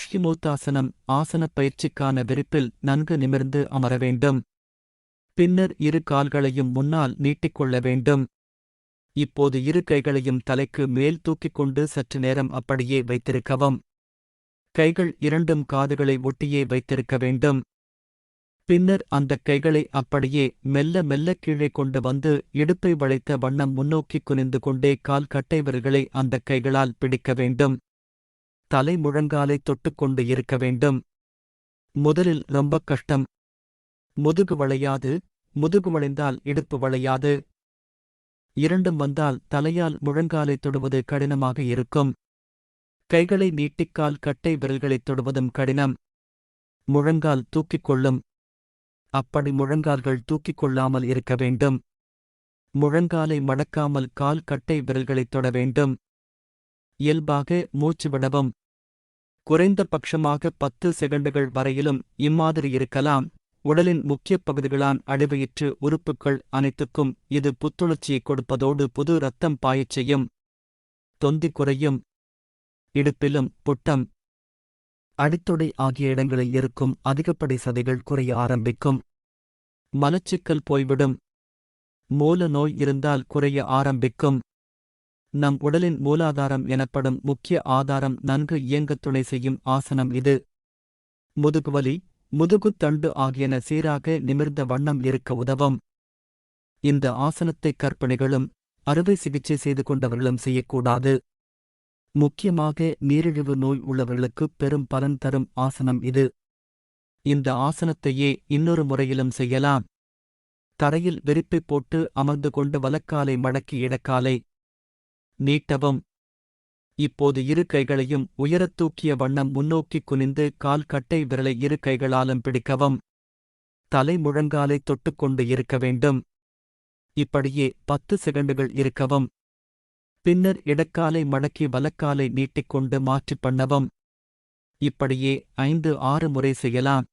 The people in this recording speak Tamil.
சுக்ஷ்டிமூத்தாசனம் ஆசனப் பயிற்சிக்கான விரிப்பில் நன்கு நிமிர்ந்து அமர வேண்டும். பின்னர் இரு கால்களையும் முன்னால் நீட்டிக்கொள்ள வேண்டும். இப்போது இரு கைகளையும் தலைக்கு மேல் தூக்கிக் கொண்டு சற்று நேரம் அப்படியே வைத்திருக்கவும். கைகள் இரண்டும் காதுகளை ஒட்டியே வைத்திருக்க வேண்டும். பின்னர் அந்தக் கைகளை அப்படியே மெல்ல மெல்ல கீழே கொண்டு வந்து இடுப்பை வளைத்த வண்ணம் முன்னோக்கிக் குனிந்து கொண்டே கால் கட்டை விரல்களை அந்தக் கைகளால் பிடிக்க வேண்டும். தலை முழங்காலை தொட்டுக்கொண்டு இருக்க வேண்டும். முதலில் ரொம்ப கஷ்டம். முதுகு வளையாது. முதுகு வளைந்தால் இடுப்பு வளையாது. இரண்டும் வந்தால் தலையால் முழங்காலை தொடுவது கடினமாக இருக்கும். கைகளை நீட்டிக்கால் கட்டை விரல்களைத் தொடுவதும் கடினம். முழங்கால் தூக்கிக் கொள்ளும். அப்படி முழங்கால்கள் தூக்கிக் கொள்ளாமல் இருக்க வேண்டும். முழங்காலை மடக்காமல் கால் கட்டை விரல்களைத் தொட வேண்டும். இயல்பாக மூச்சு விடவும். குறைந்த பட்சமாக பத்து செகண்டுகள் வரையிலும் இம்மாதிரி இருக்கலாம். உடலின் முக்கியப் பகுதிகளான் அழிவையிற்று உறுப்புக்கள் அனைத்துக்கும் இது புத்துணர்ச்சியை கொடுப்பதோடு புது இரத்தம் பாயச் செய்யும். தொந்தி குறையும். இடுப்பிலும் புட்டம். அடித்தொடை ஆகிய இடங்களில் இருக்கும் அதிகப்படை சதைகள் குறைய ஆரம்பிக்கும். மலச்சிக்கல் போய்விடும். மூல நோய் இருந்தால் குறைய ஆரம்பிக்கும். நம் உடலின் மூலாதாரம் எனப்படும் முக்கிய ஆதாரம் நன்கு இயங்கத் துணை செய்யும் ஆசனம் இது. முதுகுவலி முதுகுத்தண்டு ஆகியன சீராக நிமிர்ந்த வண்ணம் இருக்க உதவும். இந்த ஆசனத்தை கற்பனைகளும் அறுவை சிகிச்சை செய்து கொண்டவர்களும் செய்யக்கூடாது. முக்கியமாக நீரிழிவு நோய் உள்ளவர்களுக்கு பெரும் பலன் தரும் ஆசனம் இது. இந்த ஆசனத்தையே இன்னொரு முறையிலும் செய்யலாம். தரையில் விரிப்பை போட்டு அமர்ந்து கொண்டு வலக்காலை மடக்கி இடக்காலை நீட்டவும். இப்போது இரு கைகளையும் உயரத் தூக்கிய வண்ணம் முன்னோக்கிக் குனிந்து கால் கட்டை விரலை இரு கைகளாலும் பிடிக்கவும். தலை முழங்காலை தொட்டுக்கொண்டு இருக்க வேண்டும். இப்படியே பத்து செகண்டுகள் இருக்கவும். பின்னர் இடக்காலை மடக்கி வலக்காலை நீட்டிக்கொண்டு மாற்றிப் பண்ணவும். இப்படியே ஐந்து ஆறு முறை செய்யலாம்.